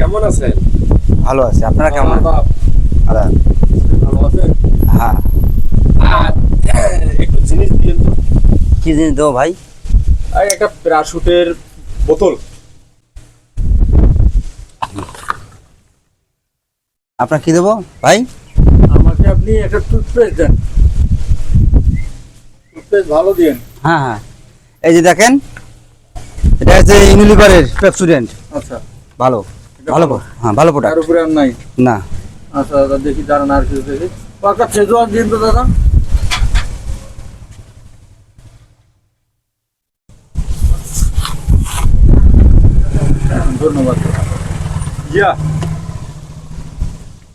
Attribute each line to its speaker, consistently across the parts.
Speaker 1: কেমন আছেন
Speaker 2: ভালো আছি আপনারা কেমন হ্যাঁ।
Speaker 1: একটু জিনিস
Speaker 2: কি জিনিস দেবো ভাই
Speaker 1: আর একটা প্যারাশুটের বোতল
Speaker 2: আপনার কি দেবো ভাই
Speaker 1: আমাকে আপনি একটা টুথপেস্ট দেন টুথপেস্ট ভালো দিন
Speaker 2: হ্যাঁ হ্যাঁ এই যে দেখেন এটা হচ্ছে ইউনিলিভারের স্টুডেন্ট আচ্ছা ভালো ভালো হ্যাঁ ভালো প্রোডাক্ট তার উপরে আর নাই না
Speaker 1: আচ্ছা দাদা দেখি দাঁড়ান আর কিছু দেখি পাকা ছেজোয়ান দিন তো দাদা ধন্যবাদ ইয়া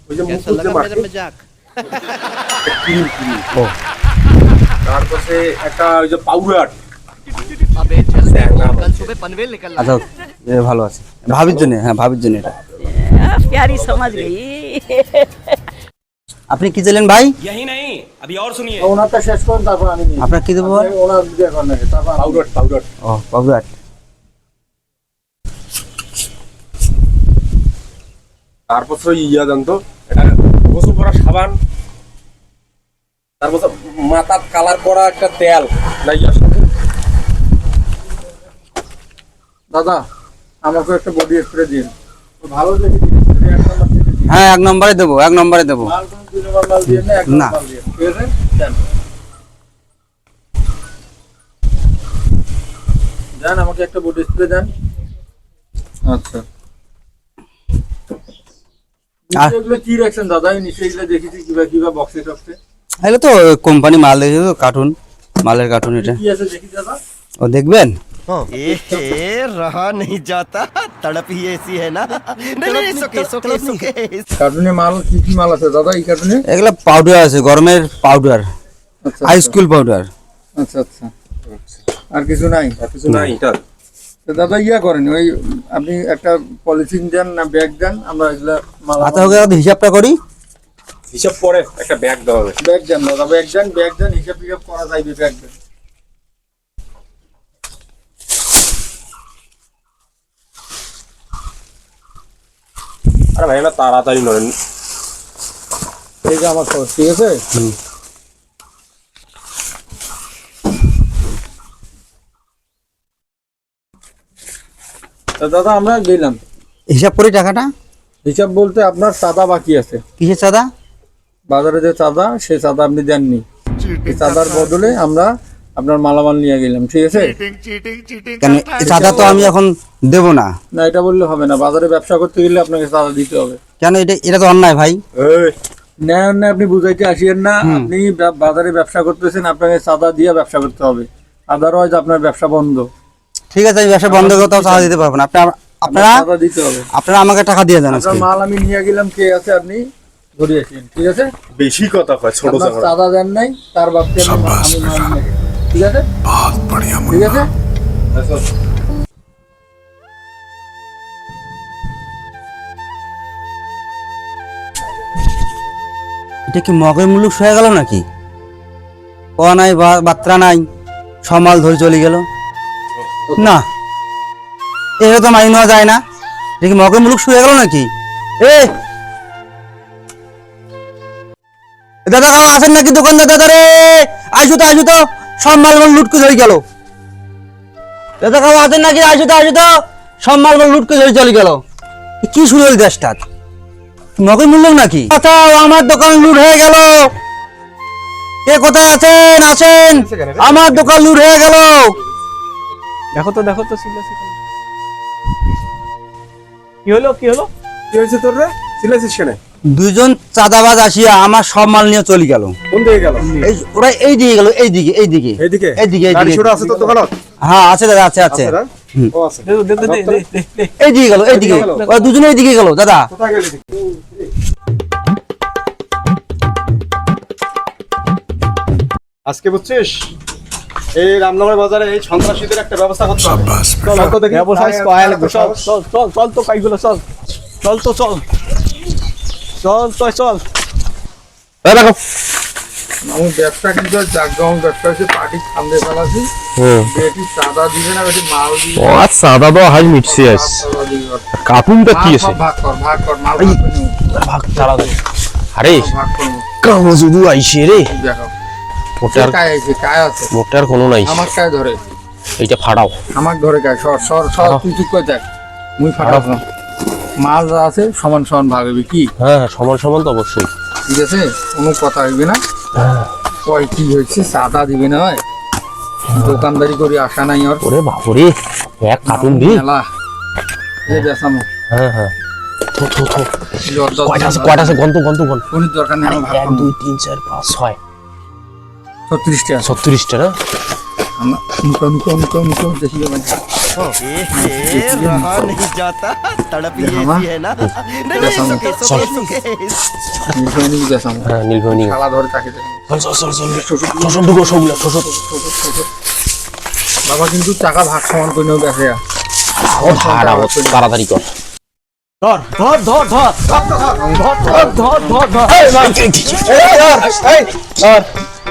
Speaker 3: ওই যে মুকুল যে মাটি ক্রিম
Speaker 1: ক্রিম ও তারপরে একটা ওই যে পাউডার
Speaker 2: আচ্ছা ভালো আছে ভাবির জন্য হ্যাঁ ভাবির জন্য এটা
Speaker 3: প্যারি সমাজ গই
Speaker 2: আপনি কি দিলেন ভাই
Speaker 4: यही नहीं अभी और सुनिए
Speaker 1: ওনাটা শেষ করুন তারপর আমি নিই
Speaker 2: আপনার কি দেব ওনার দিয়ে
Speaker 1: করুন তারপর পাউডার পাউডার ও পাউডার তারপর তো ইয়া জানতো এটা গোসল করা সাবান তারপর মাথার কালার করা একটা তেল দাদা আমাকে একটা বডি স্প্রে দিন ভালো
Speaker 2: হ্যাঁ এক নম্বরে এক নম্বরে
Speaker 1: না দেন আমাকে একটা বডি স্প্রে দেন আচ্ছা কি দাদা আমি দেখেছি বক্সে টক্সে
Speaker 2: তো মাল তো কার্টুন মালের কার্টুন এটা
Speaker 1: কি আছে দেখি দাদা
Speaker 2: ও দেখবেন
Speaker 3: रहा नहीं जाता तड़प ही ऐसी है ना नहीं नहीं सोके सोके सोके
Speaker 1: কার্টুনে মাল কি কি মাল আছে দাদা
Speaker 2: এগুলা পাউডার আছে গরমের পাউডার আইসকুল পাউডার
Speaker 1: আচ্ছা আচ্ছা আর কিছু নাই কিছু নাই দাদা ইয়া করেন ওই আপনি একটা পলিথিন দেন না ব্যাগ দেন আমরা এগুলো
Speaker 2: মাল হাতে হিসাবটা করি
Speaker 4: হিসাব পরে একটা ব্যাগ দেওয়া হবে
Speaker 1: ব্যাগ দেন দাদা ব্যাগ দেন ব্যাগ দেন হিসাব হিসাব করা যাইবে ব্যাগ দেন
Speaker 4: মাথা আচ্ছা ভেঙে তাড়াতাড়ি নড়েন
Speaker 1: ঠিক আছে আমার ঠিক আছে দাদা আমরা গেলাম
Speaker 2: হিসাব করে টাকাটা
Speaker 1: হিসাব বলতে আপনার চাঁদা বাকি আছে কিসের চাঁদা বাজারে যে চাঁদা সে চাঁদা আপনি দেননি এই চাঁদার বদলে আমরা আপনার মালামাল নিয়ে গেলাম ঠিক আছে
Speaker 2: চাঁদা তো আমি এখন দেব না
Speaker 1: না এটা বললে হবে না বাজারে ব্যবসা করতে গেলে আপনাকে চাঁদা দিতে হবে
Speaker 2: কেন এটা এটা তো অন্যায় ভাই
Speaker 1: ন্যায় অন্যায় আপনি বুঝাইতে আসিয়েন না আপনি বাজারে ব্যবসা করতেছেন আপনাকে চাঁদা দিয়ে ব্যবসা করতে হবে আদারওয়াইজ আপনার ব্যবসা বন্ধ
Speaker 2: ঠিক আছে আমি ব্যবসা বন্ধ করতেও চাঁদা দিতে পারবো না আপনি আপনারা দিতে হবে আপনারা আমাকে টাকা দিয়ে দেন
Speaker 1: মাল আমি নিয়ে গেলাম কে আছে আপনি ঠিক আছে
Speaker 4: বেশি কথা হয় ছোট
Speaker 1: চাঁদা দেন নাই তার বাপকে
Speaker 5: আমি মাল নিয়ে ঠিক আছে ঠিক আছে
Speaker 2: এটা কি মগের মুলুক হয়ে গেল নাকি ক নাই বাত্রা নাই সমাল ধরে চলে গেল না এটা তো মানি নেওয়া যায় না এটা কি মগের মুলুক শুয়ে গেল নাকি এ দাদা কাকা আসেন নাকি দোকান দাদা রে আসো তো আসো তো সব মালমাল লুটকে ধরে গেল নাকি তো তো সব মালমাল ধরে চলে গেল কি শুরু হল দেশটা মূল্য নাকি আমার দোকান লুট হয়ে গেল এ কোথায় আছেন আছেন আমার দোকান লুট হয়ে গেল
Speaker 4: দেখো তো দেখো তো সিলা কি হলো কি হলো
Speaker 1: কি হয়েছে তোর রে সিলা সেকশনে
Speaker 2: দুজন চাঁদাবাজ আসিয়া আমার সব মাল নিয়ে চলে গেল ওরা এই দিকে গেল এই দিকে এই দিকে এই দিকে এই দিকে হ্যাঁ আছে দাদা আছে আছে এই দিকে গেল এই দিকে ওরা এই দিকে গেল দাদা
Speaker 1: আজকে বুঝছিস এই রামনগর বাজারে এই সন্ত্রাসীদের একটা ব্যবস্থা করতে হবে চল তো দেখি
Speaker 4: চল চল চল তো কাইগুলো চল চল তো চল চল চল চল
Speaker 2: দেখো
Speaker 1: আমি ব্যবসা কিন্তু জাগরম ব্যবসা হচ্ছে পার্টির সামনে ফেলাছি মাল
Speaker 5: হাই কি ভাগ
Speaker 1: ভাগ
Speaker 2: ভাগ দে আছে কোনো নাই আমার এইটা ফাড়াও
Speaker 1: আমার ঘরে কায় সর সর সর তুই চুপ করে দেখ মুই না মাছ আছে সমান সমান ভাগ হবে কি
Speaker 2: হ্যাঁ, হ্যাঁ সমান সমান তো অবশ্যই
Speaker 1: ঠিক আছে কোনো কথা হইবে না হ্যাঁ। কয় কি হয়েছে চাঁদা দিবে না হয় হ্যাঁ। দোকানদারি করে আসা নাই আর
Speaker 2: ওরে বাপরে এক কাটুন দি মেলা এই বেসামো হ্যাঁ হ্যাঁ কয়টা আছে কয়টা আছে গন্ত গন্ত গন্ত
Speaker 1: কোনো দরকার নেই আমার
Speaker 2: এক দুই তিন চার পাঁচ ছয় ছত্রিশটা ছত্রিশটা না
Speaker 1: আমরা মুখ মুখ মুখ মুখ দেখি
Speaker 3: ये रहा नहीं जाता तड़प ही है ना नहीं नहीं सुके सुके
Speaker 1: सुके নীলভনি গেছে আমরা হ্যাঁ নীলভনি খালা ধরে তাকে
Speaker 2: চল চল চল চল চল দুগো সবগুলো চল চল
Speaker 1: বাবা কিন্তু টাকা ভাগ সমান করে নেও দেখে
Speaker 2: তাড়াতাড়ি কর
Speaker 4: ধর ধর ধর ধর ধর ধর ধর ধর ধর
Speaker 1: ধর ধর ধর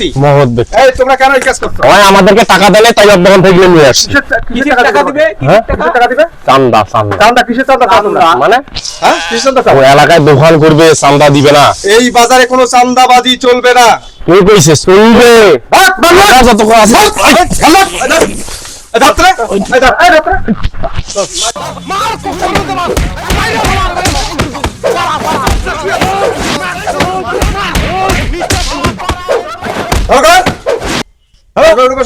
Speaker 1: ব্যক্তি মহৎ ব্যক্তি এই তোমরা কেন এই কাজ করছো
Speaker 2: ভাই আমাদেরকে টাকা দিলে তাই অব্যবহান থেকে নিয়ে আসছে
Speaker 4: কিসের টাকা দিবে
Speaker 2: কিসের টাকা দিবে চান্দা চান্দা
Speaker 4: চান্দা কিসের চান্দা চান্দা
Speaker 2: মানে হ্যাঁ কিসের চান্দা ওই এলাকায় দোকান করবে চান্দা দিবে না
Speaker 1: এই বাজারে কোনো চান্দাবাজি চলবে না
Speaker 2: তুই কইছিস চলবে ভাগ ভাগ যত কথা আছে
Speaker 1: দাঁতরে এই দাঁতরে মার কোথায় মার তিন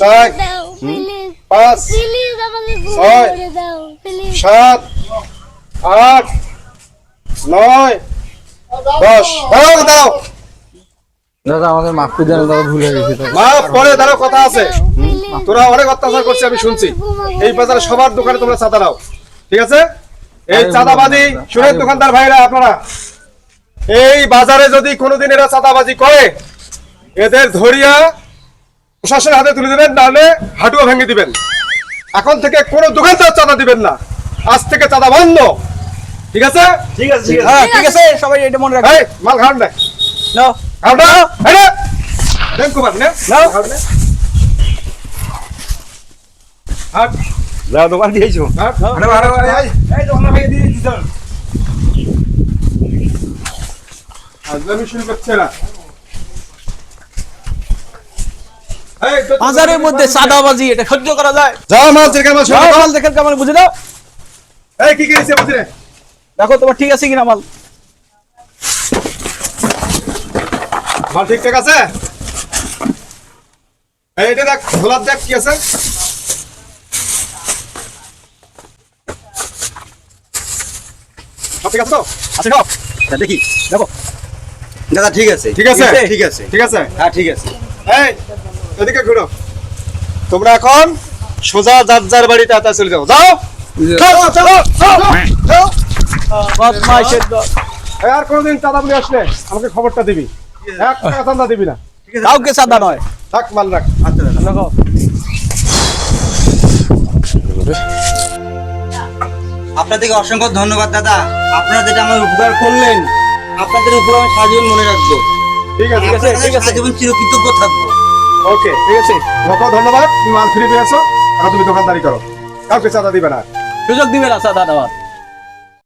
Speaker 1: সাত পাঁচ ছয় সাত আট নয় দশ দাঁড়াও দাঁড়াও
Speaker 2: দাদা আমাদের মাফ করে দেন দাদা ভুল হয়ে গেছে
Speaker 1: মাফ করে দাঁড়াও কথা আছে তোরা অনেক অত্যাচার করছে আমি শুনছি এই বাজারে সবার দোকানে তোমরা চাঁদা দাও ঠিক আছে এই চাঁদাবাজি শুনেন দোকানদার ভাইরা আপনারা এই বাজারে যদি কোনোদিন এরা চাঁদাবাজি করে এদের ধরিয়া প্রশাসনের হাতে তুলে দেবেন নাহলে হাঁটুয়া ভেঙে দিবেন এখন থেকে কোনো দোকানদার চাঁদা দিবেন না আজ থেকে চাঁদা বন্ধ ঠিক আছে
Speaker 4: ঠিক আছে হ্যাঁ
Speaker 1: ঠিক আছে সবাই এটা মনে রাখবে মাল খাওয়ান না নাও খাও না হ্যাঁ হাট
Speaker 2: যাও হ্যাঁ, দোকান দিয়েছো
Speaker 4: বাজারের মধ্যে সাদাবাজি এটা সহ্য করা যায়
Speaker 1: যাও মাল দেখে মাল যাও মাল দেখে কামাল বুঝে দাও এই কি কি দিছে বুঝে
Speaker 4: দেখো তোমার ঠিক আছে কিনা মাল
Speaker 1: মাল ঠিকঠাক আছে এই এটা দেখ গোলাপ দেখ কি আছে আছে তো
Speaker 4: আচ্ছা খাও আচ্ছা
Speaker 2: দেখি দেখো দাদা ঠিক আছে ঠিক আছে ঠিক আছে ঠিক আছে হ্যাঁ ঠিক আছে
Speaker 1: এই এদিকে ঘুরো তোমরা এখন সোজা যার যার বাড়িতে আতা চলে যাও যাও হ্যাঁ। আর কোনোদিন চাঁদা বলে আসলে আমাকে খবরটা দিবি এক টাকা চাঁদা দিবি না
Speaker 4: কাউকে চাঁদা নয়
Speaker 1: থাক মাল রাখ
Speaker 2: আচ্ছা, আচ্ছা
Speaker 4: আপনাদেরকে অসংখ্য ধন্যবাদ দাদা আপনারা যেটা আমার উপকার করলেন আপনাদের উপর আমি সারাজীবন মনে রাখবো ঠিক আছে ঠিক আছে ঠিক আছে জীবন চিরকৃতজ্ঞ থাকবো
Speaker 1: ওকে ঠিক আছে তোমাকেও ধন্যবাদ তুমি মাল ফিরে পেয়েছো এখন তুমি দোকানদারি করো কাউকে চাঁদা দিবে না
Speaker 4: সুযোগ দিবে না চাঁদা দেওয়ার